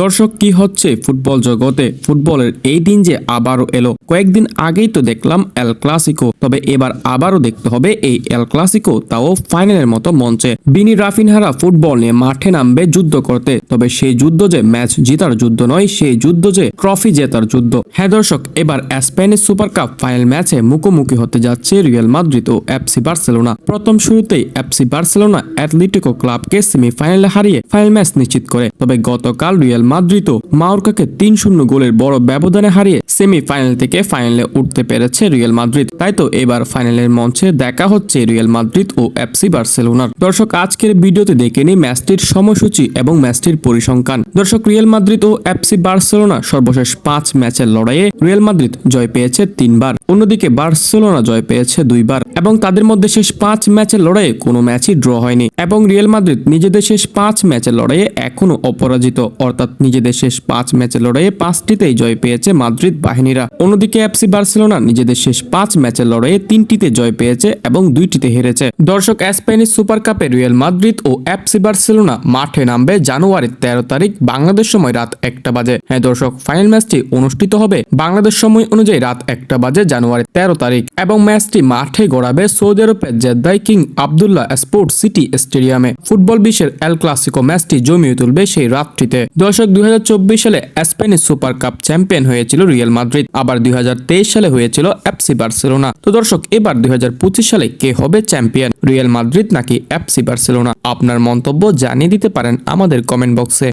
দর্শক, কি হচ্ছে ফুটবল জগতে? ফুটবলের এই দিন যে আবারও এলো। কয়েকদিন আগেই তো দেখলাম এল ক্লাসিকো, তবে এবার আবারও দেখতে হবে এই এল ক্লাসিকো, তাও ফাইনালের মতো মঞ্চে। বিনি রাফিনহারা ফুটবল নিয়ে মাঠে নামবে যুদ্ধ করতে, তবে সেই যুদ্ধ যে ম্যাচ জিতার যুদ্ধ নয়, সেই যুদ্ধ যে ট্রফি জেতার যুদ্ধ। হ্যাঁ দর্শক, এবার স্পেনের সুপার কাপ ফাইনাল ম্যাচে মুখোমুখি হতে যাচ্ছে রিয়াল মাদ্রিদ ও এফসি বার্সেলোনা। প্রথম শুরুতেই এফসি বার্সেলোনা অ্যাথলেটিকো ক্লাবকে সেমিফাইনালে হারিয়ে ফাইনাল ম্যাচ নিশ্চিত করে, তবে গতকাল রিয়াল মাদ্রিদ ও মাউরকাকে তিন শূন্য গোলের বড় ব্যবধানে হারিয়ে সেমিফাইনাল থেকে ফাইনালে উঠতে পেরেছে রিয়াল মাদ্রিদ। তাই তো এবার ফাইনালের মঞ্চে দেখা হচ্ছে রিয়াল মাদ্রিদ ও এফসি বার্সেলোনার। দর্শক, আজকের ভিডিওতে দেখে নিই ম্যাচটির সময়সূচি এবং ম্যাচটির পরিসংখ্যান। দর্শক, রিয়াল মাদ্রিদ ও এফসি বার্সেলোনা সর্বশেষ পাঁচ ম্যাচের লড়াইয়ে রিয়াল মাদ্রিদ জয় পেয়েছে তিনবার। অন্যদিকে বার্সেলোনা জয় পেয়েছে দুইবার এবং তাদের মধ্যে শেষ পাঁচ ম্যাচের লড়াইয়ে কোনো ম্যাচই ড্র হয়নি এবং রিয়াল মাদ্রিদ নিজেদের শেষ পাঁচ ম্যাচের লড়াইয়ে এখনও অপরাজিত। অর্থাৎ নিজেদের শেষ পাঁচ ম্যাচের লড়াইয়ে পাঁচটিতেই জয় পেয়েছে মাদ্রিদ বাহিনীরা। অন্যদিকে এফসি বার্সেলোনা নিজেদের শেষ পাঁচ ম্যাচের লড়াইয়ে তিনটিতে জয় পেয়েছে এবং দুইটিতে হেরেছে। দর্শক স্পেনিশ সুপার কাপে রিয়াল মাদ্রিদ ও এফসি বার্সেলোনা মাঠে নামবে জানুয়ারির তেরো তারিখ বাংলাদেশ সময় রাত একটা বাজে। হ্যাঁ দর্শক, ফাইনাল ম্যাচটি অনুষ্ঠিত হবে বাংলাদেশ সময় অনুযায়ী রাত একটা বাজে জানুয়ারি তেরো তারিখ এবং ম্যাচটি মাঠে গড়াবে সৌদি আরবের জেদ্দাই কিং আবদুল্লাহ স্পোর্ট সিটি স্টেডিয়ামে। ফুটবল বিশ্বের এল ক্লাসিকো ম্যাচটি জমিয়ে তুলবে সেই রাতটিতে। দর্শক দুই হাজার চব্বিশ সালে স্পেনিশ সুপার কাপ চ্যাম্পিয়ন হয়েছিল রিয়াল মাদ্রিদ, আবার দুই হাজার তেইশ সালে হয়েছিল এফসি বার্সেলোনা। তো দর্শক, এবার দুই হাজার পঁচিশ সালে কে হবে চ্যাম্পিয়ন, রিয়াল মাদ্রিদ নাকি এফসি বার্সেলোনা? আপনার মন্তব্য জানিয়ে দিতে পারেন আমাদের কমেন্ট বক্সে।